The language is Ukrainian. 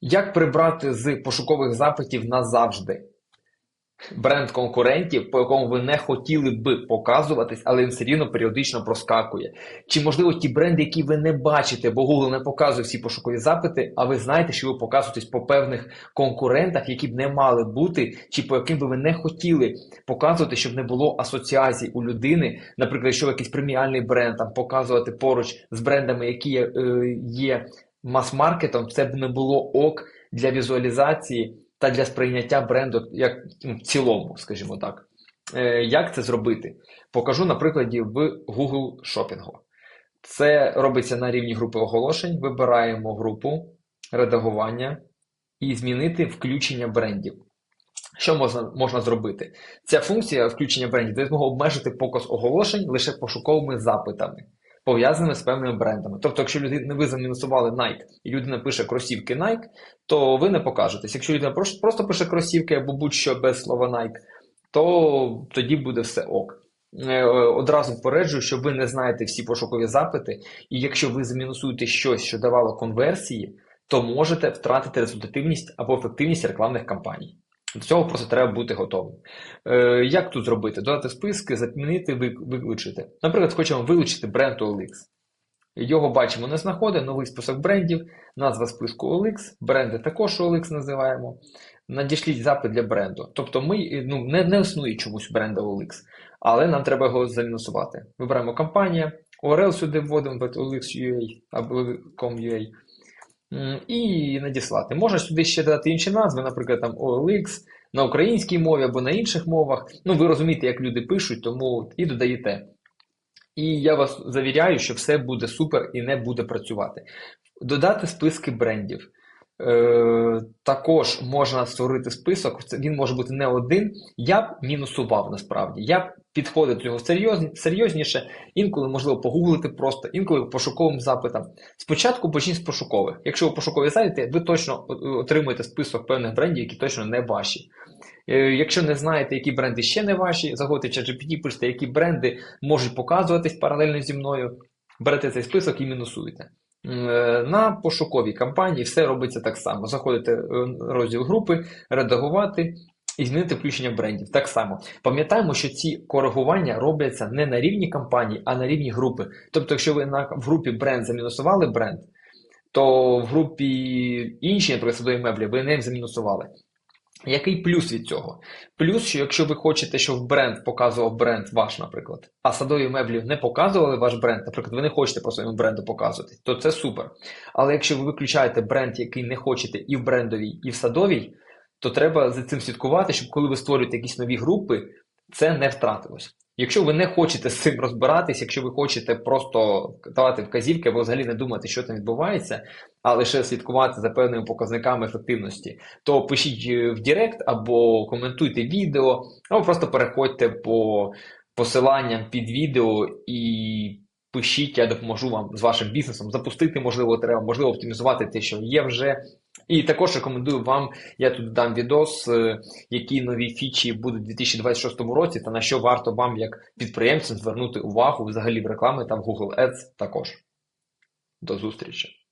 Як прибрати з пошукових запитів назавжди бренд конкурентів, по якому ви не хотіли би показуватись, але він все рівно періодично проскакує? Чи можливо ті бренди, які ви не бачите, бо Google не показує всі пошукові запити, а ви знаєте, що ви показуєтесь по певних конкурентах, які б не мали бути, чи по яким би ви не хотіли показувати, щоб не було асоціацій у людини, наприклад, якщо якийсь преміальний бренд там показувати поруч з брендами, які є, е, мас-маркетом, це б не було ок для візуалізації та для сприйняття бренду як ну, в цілому, скажімо так. Е, Як це зробити? Покажу на прикладі в Google шопінгу. Це робиться на рівні групи оголошень. Вибираємо групу редагування і змінити включення брендів. Що можна, можна зробити? Ця функція включення брендів дає змогу обмежити показ оголошень лише пошуковими запитами, пов'язаними з певними брендами. Тобто, якщо людина, ви замінусували Nike і людина пише кросівки Nike, то ви не покажетесь. Якщо людина просто пише кросівки або будь-що без слова Nike, то тоді буде все ок. Е, Одразу попереджую, що ви не знаєте всі пошукові запити, і якщо ви замінусуєте щось, що давало конверсії, то можете втратити результативність або ефективність рекламних кампаній. До цього просто треба бути готовим. Е, як тут зробити? Додати списки, замінити, ви- виключити. Наприклад, хочемо вилучити бренд OLX. Його бачимо, не знаходить, новий список брендів, назва списку OLX, бренди також OLX називаємо. Надішліть запит для бренду. Тобто ми ну, не, не існує чомусь бренда OLX, але нам треба його замінусувати. Вибираємо компанія, URL сюди вводимо OLX.ua або com.ua М, і надіслати. Можна сюди ще додати інші назви, наприклад, там OLX на українській мові або на інших мовах. Ну, ви розумієте, як люди пишуть, тому і додаєте. І я вас завіряю, що все буде супер і не буде працювати. Додати списки брендів. Е, також можна створити список, він може бути не один. Я б мінусував насправді. Я б підходив до серйозні, серйозніше, інколи можливо погуглити просто, інколи пошуковим запитам. Спочатку почніть з пошукових. Якщо ви пошукові зайдете, ви точно е, отримаєте список певних брендів, які точно не ваші. Е, Якщо не знаєте, які бренди ще не ваші, заходите в ChatGPT, пишете, які бренди можуть показуватись паралельно зі мною, берете цей список і мінусуєте. Е, На пошуковій кампанії все робиться так само. Заходите в розділ групи, редагувати і змінити включення брендів. Так само. Пам'ятаємо, що ці коригування робляться не на рівні кампанії, а на рівні групи. Тобто, якщо ви на, в групі бренд замінусували бренд, то в групі інші, наприклад, садові меблі, ви не замінусували. Який плюс від цього? Плюс, що якщо ви хочете, щоб бренд показував бренд ваш, наприклад, а садові меблі не показували ваш бренд, наприклад, ви не хочете по своєму бренду показувати, то це супер. Але якщо ви виключаєте бренд, який не хочете і в брендовій, і в садовій, то треба за цим слідкувати, щоб коли ви створюєте якісь нові групи, це не втратилось. Якщо ви не хочете з цим розбиратись, якщо ви хочете просто давати вказівки, або взагалі не думати, що там відбувається, а лише слідкувати за певними показниками ефективності, то пишіть е, в Директ або коментуйте відео, або просто переходьте по посиланням під відео і пишіть, я допоможу вам з вашим бізнесом запустити, можливо, треба, можливо, оптимізувати те, що є вже. І також рекомендую вам, я тут дам відос, е, які нові фічі будуть у 2026 році, та на що варто вам, як підприємцям, звернути увагу взагалі в реклами та в Google Ads також. До зустрічі!